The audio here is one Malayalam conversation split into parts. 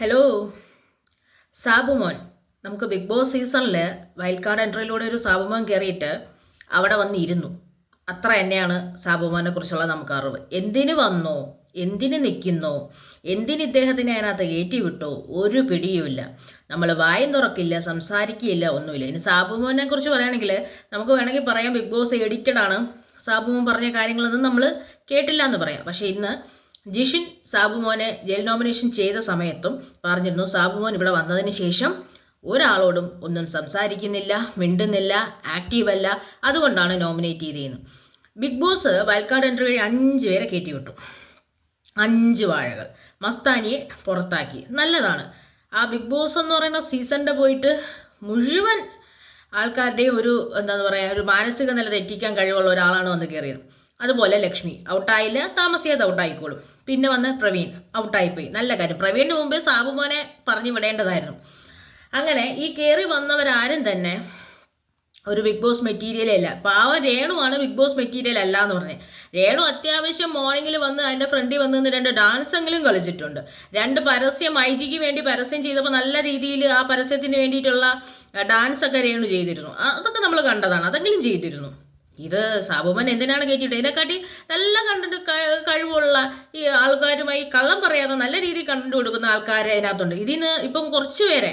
ഹലോ സാബുമോൻ നമുക്ക് ബിഗ് ബോസ് സീസണിൽ വൈൽഡ് കാർഡ് എൻട്രിയിലൂടെ ഒരു സാബുമോൻ കയറിയിട്ട് അവിടെ വന്നിരുന്നു. അത്ര തന്നെയാണ് സാബുമോനെ കുറിച്ചുള്ള നമുക്ക് അറിവ്. എന്തിന് വന്നോ? എന്തിന് നിൽക്കുന്നോ എന്തിന് ഇദ്ദേഹത്തിനെ അതിനകത്ത് കയറ്റി വിട്ടോ ഒരു പിടിയുമില്ല നമ്മൾ വായും തുറക്കില്ല സംസാരിക്കില്ല ഒന്നുമില്ല. ഇനി സാബുമോനെ കുറിച്ച് പറയുകയാണെങ്കിൽ നമുക്ക് വേണമെങ്കിൽ പറയാം ബിഗ് ബോസ് എഡിറ്റഡ് ആണ്. സാബുമോൻ പറഞ്ഞ കാര്യങ്ങളൊന്നും നമ്മൾ കേട്ടില്ല എന്ന് പറയാം. പക്ഷേ ഇന്ന് ജിഷിൻ സാബുമോനെ ജയിൽ നോമിനേഷൻ ചെയ്ത സമയത്തും പറഞ്ഞിരുന്നു സാബുമോൻ ഇവിടെ വന്നതിന് ശേഷം ഒരാളോടും ഒന്നും സംസാരിക്കുന്നില്ല മിണ്ടുന്നില്ല ആക്റ്റീവ് അല്ല അതുകൊണ്ടാണ് നോമിനേറ്റ് ചെയ്തതെന്ന്. ബിഗ് ബോസ് വയൽക്കാട് എൻട്രി വഴി അഞ്ച് പേരെ കയറ്റി വിട്ടു അഞ്ച് വാഴകൾ മസ്താനിയെ പുറത്താക്കി. നല്ലതാണ്. ആ ബിഗ് ബോസ് എന്ന് പറയുന്ന സീസണിന്റെ പോയിട്ട് മുഴുവൻ ആൾക്കാരുടെയും ഒരു എന്താണെന്ന് പറയുക ഒരു മാനസിക നില തെറ്റിക്കാൻ കഴിവുള്ള ഒരാളാണ് വന്ന് കയറിയത്. അതുപോലെ ലക്ഷ്മി. ഔട്ടായില്ല താമസിയാതെ ഔട്ടായിക്കോളും. പിന്നെ വന്ന് പ്രവീൺ ഔട്ടായിപ്പോയി. നല്ല കാര്യം. പ്രവീണിന് മുമ്പേ സാബുമോനെ പറഞ്ഞു വിടേണ്ടതായിരുന്നു. അങ്ങനെ ഈ കയറി വന്നവരാരും തന്നെ ഒരു ബിഗ് ബോസ് മെറ്റീരിയലേ അല്ല പാവം രേണുവാണ് ബിഗ് ബോസ് മെറ്റീരിയൽ അല്ല എന്ന് പറഞ്ഞത് രേണു അത്യാവശ്യം മോർണിംഗിൽ വന്ന് അതിന്റെ ഫ്രണ്ടിൽ വന്ന് രണ്ട് ഡാൻസെങ്കിലും കളിച്ചിട്ടുണ്ട്. രണ്ട് പരസ്യം ഐ ജിക്ക് വേണ്ടി പരസ്യം ചെയ്തപ്പോൾ നല്ല രീതിയിൽ ആ പരസ്യത്തിന് വേണ്ടിയിട്ടുള്ള ഡാൻസ് ഒക്കെ രേണു ചെയ്തിരുന്നു. അതൊക്കെ നമ്മൾ കണ്ടതാണ്. അതെങ്കിലും ചെയ്തിരുന്നു. ഇത് സാബുമൻ എന്തിനാണ് കയറ്റിയിട്ട് ഇതിനെക്കാട്ടി നല്ല കണ്ടിട്ട് കഴിവുള്ള ഈ ആൾക്കാരുമായി കള്ളം പറയാതെ നല്ല രീതിയിൽ കണ്ടന്റ് കൊടുക്കുന്ന ആൾക്കാർ അതിനകത്തുണ്ട്. ഇതിന് ഇപ്പം കുറച്ച് പേരെ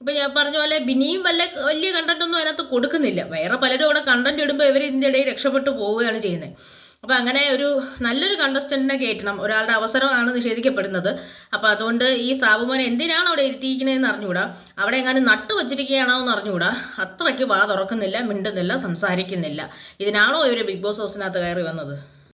ഇപ്പം ഞാൻ പറഞ്ഞ പോലെ ബിനിയും വല്ല വലിയ കണ്ടന്റ് ഒന്നും അതിനകത്ത് കൊടുക്കുന്നില്ല. വേറെ പലരും അവിടെ കണ്ടന്റ് ഇടുമ്പോൾ ഇവർ ഇതിന്റെ ഇടയിൽ രക്ഷപ്പെട്ടു പോവുകയാണ് ചെയ്യുന്നത്. അപ്പോൾ അങ്ങനെ ഒരു നല്ലൊരു കണ്ടസ്റ്റന്റിനെ കയറ്റണം. ഒരാളുടെ അവസരമാണ് നിഷേധിക്കപ്പെടുന്നത്. അപ്പോൾ അതുകൊണ്ട് ഈ സാബുമോനെ എന്തിനാണ് അവിടെ ഇരുത്തിയിരിക്കുന്നതെന്ന് അറിഞ്ഞുകൂടാ? അവിടെ എങ്ങാനും നട്ടു വച്ചിരിക്കുകയാണോ എന്ന് അറിഞ്ഞുകൂടാ? അത്രയ്ക്ക് വാ തുറക്കുന്നില്ല മിണ്ടുന്നില്ല സംസാരിക്കുന്നില്ല. ഇതിനാണോ ഇവർ ബിഗ് ബോസ് ഹൗസിനകത്ത് കയറി വന്നത്?